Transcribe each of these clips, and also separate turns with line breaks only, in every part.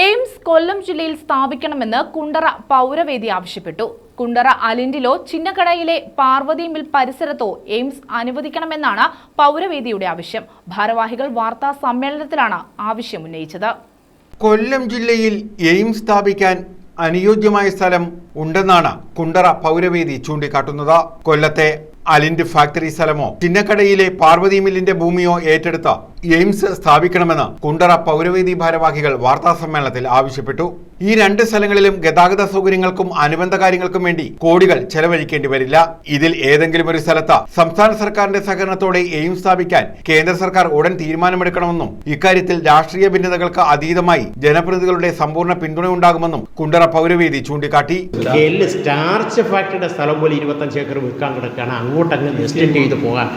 AIIMS കൊല്ലം ജില്ലയിൽ സ്ഥാപിക്കണമെന്ന് കുണ്ടറ പൗരവേദി ആവശ്യപ്പെട്ടു. കുണ്ടറ അലിൻഡിലോ ചിന്നക്കടയിലെ പാർവതി മിൽ പരിസരത്തോ എയിംസ് അനുവദിക്കണമെന്നാണ് പൗരവേദിയുടെ ആവശ്യം. ഭാരവാഹികൾ വാർത്താ സമ്മേളനത്തിലാണ് ആവശ്യം ഉന്നയിച്ചത്.
കൊല്ലം ജില്ലയിൽ എയിംസ് സ്ഥാപിക്കാൻ അനുയോജ്യമായ സ്ഥലം ഉണ്ടെന്നാണ് കുണ്ടറ പൗരവേദി ചൂണ്ടിക്കാട്ടുന്നത്. കൊല്ലത്തെ അലിൻഡ് ഫാക്ടറി സ്ഥലമോ ചിന്നക്കടയിലെ പാർവതി മില്ലിന്റെ ഭൂമിയോ ഏറ്റെടുത്ത് എയിംസ് സ്ഥാപിക്കണമെന്ന് കുണ്ടറ പൗരവേദി ഭാരവാഹികൾ വാർത്താസമ്മേളനത്തിൽ ആവശ്യപ്പെട്ടു. ഈ രണ്ട് സ്ഥലങ്ങളിലും ഗതാഗത സൗകര്യങ്ങൾക്കും അനുബന്ധ കാര്യങ്ങൾക്കും വേണ്ടി കോടികൾ ചെലവഴിക്കേണ്ടി വരില്ല. ഇതിൽ ഏതെങ്കിലും ഒരു സ്ഥലത്ത് സംസ്ഥാന സർക്കാരിന്റെ സഹകരണത്തോടെ എയിംസ് സ്ഥാപിക്കാൻ കേന്ദ്ര സർക്കാർ ഉടൻ തീരുമാനമെടുക്കണമെന്നും ഇക്കാര്യത്തിൽ രാഷ്ട്രീയ ഭിന്നതകൾക്ക് അതീതമായി ജനപ്രതിനിധികളുടെ സമ്പൂർണ പിന്തുണയുണ്ടാകുമെന്നും കുണ്ടറ പൗരവേദി ചൂണ്ടിക്കാട്ടി.
എല്ല് സ്റ്റാർച്ച് ഫാക്ടറിയുടെ സ്ഥലം പോലെ ഇരുപത്തഞ്ച് ഏക്കർ വിൽക്കാൻ കിടക്കുകയാണ്. അങ്ങോട്ടങ്ങ് എക്സ്റ്റെൻഡ് ചെയ്ത് പോകാൻ.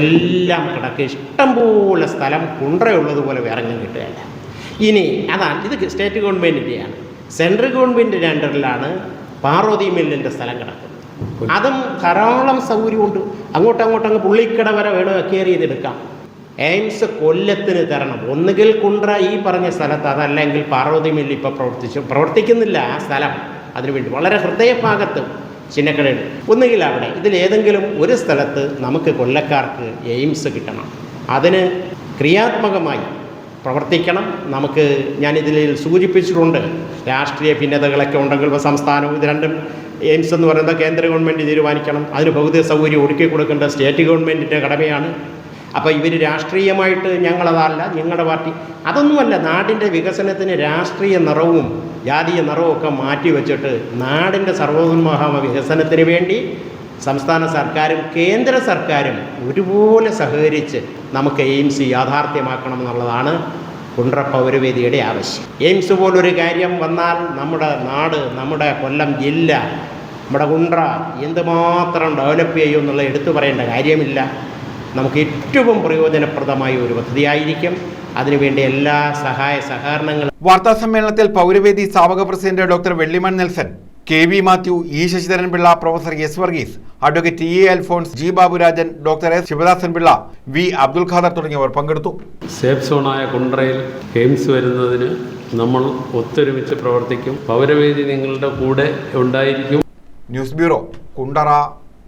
എല്ലാം കിടക്കുക. ഇഷ്ടം പോലെ സ്ഥലം കുണ്ടറയുള്ളതുപോലെ വേറെ എങ്ങും കിട്ടുകയല്ല. ഇനി അതാണ് ഇത് സ്റ്റേറ്റ് ഗവൺമെന്റിന്റെയാണ് സെൻട്രൽ ഗവൺമെന്റിന്റെ അണ്ടറിലാണ് പാർവതി മില്ലിന്റെ സ്ഥലം കിടക്കുന്നത്. അതും ധാരാളം സൗകര്യമുണ്ട്. അങ്ങോട്ടും അങ്ങോട്ടും അങ്ങ് പുള്ളിക്കട വരെ വേണം കയറി ചെയ്തെടുക്കാം. എയിംസ് കൊല്ലത്തിന് തരണം. ഒന്നുകിൽ കുണ്ട്ര ഈ പറഞ്ഞ സ്ഥലത്ത് അതല്ലെങ്കിൽ പാർവതി മില്ല് ഇപ്പോൾ പ്രവർത്തിച്ചു പ്രവർത്തിക്കുന്നില്ല ആ സ്ഥലം അതിനുവേണ്ടി വളരെ ഹൃദയഭാഗത്ത് ചിന്നക്കടയിൽ ഒന്നുകിൽ അവിടെ ഇതിലേതെങ്കിലും ഒരു സ്ഥലത്ത് നമുക്ക് കൊല്ലക്കാർക്ക് എയിംസ് കിട്ടണം. അതിന് ക്രിയാത്മകമായി പ്രവർത്തിക്കണം. നമുക്ക് ഞാനിതിൽ സൂചിപ്പിച്ചിട്ടുണ്ട്. രാഷ്ട്രീയ ഭിന്നതകളൊക്കെ ഉണ്ടെങ്കിൽ സംസ്ഥാനവും ഇത് രണ്ടും എയിംസ് എന്ന് പറയുന്നത് കേന്ദ്ര ഗവൺമെന്റ് തീരുമാനിക്കണം. അതിന് ഭൗതിക സൗകര്യം ഒരുക്കി കൊടുക്കേണ്ട സ്റ്റേറ്റ് ഗവൺമെന്റിന്റെ കടമയാണ്. അപ്പോൾ ഇവർ രാഷ്ട്രീയമായിട്ട് ഞങ്ങളതല്ല ഞങ്ങളുടെ പാർട്ടി. അതൊന്നുമല്ല നാടിന്റെ വികസനത്തിന് രാഷ്ട്രീയ നിറവും ജാതീയ നിറവും ഒക്കെ മാറ്റി വെച്ചിട്ട് നാടിന്റെ സർവോന്മഹാമ വികസനത്തിന് വേണ്ടി സംസ്ഥാന സർക്കാരും കേന്ദ്ര സർക്കാരും ഒരുപോലെ സഹകരിച്ച് നമുക്ക് എയിംസ് യാഥാർത്ഥ്യമാക്കണം എന്നുള്ളതാണ് കുണ്ട്ര പൗരവേദിയുടെ ആവശ്യം. എയിംസ് പോലൊരു കാര്യം വന്നാൽ നമ്മുടെ നാട് നമ്മുടെ കൊല്ലം ജില്ല നമ്മുടെ കുണ്ട്ര എന്തുമാത്രം ഡെവലപ്പ് ചെയ്യും എന്നുള്ള എടുത്തു പറയേണ്ട കാര്യമില്ല. നമുക്ക് ഏറ്റവും പ്രയോജനപ്രദമായ ഒരു പദ്ധതിയായിരിക്കും. അതിനുവേണ്ടി എല്ലാ സഹായ സഹകരണങ്ങളും
വാർത്താ സമ്മേളനത്തിൽ പൗരവേദി സ്ഥാപക president doctor Vellimon Nelson K V Mathew E Sasidharan Pillai professor S Varghese advocate E A Alphonse G Baburajan doctor S Sivadasan Pillai V Abdul Khader തുടങ്ങിയവർ പങ്കെടുത്തു.
സേഫ് സോണായ കുണ്ട്രയിൽ എയിംസ് വരുന്നതിന് നമ്മൾ ഒത്തൊരുമിച്ച് പ്രവർത്തിക്കും. പൗരവേദി നിങ്ങളുടെ കൂടെ ഉണ്ടായിരിക്കും.
News bureau Kundara.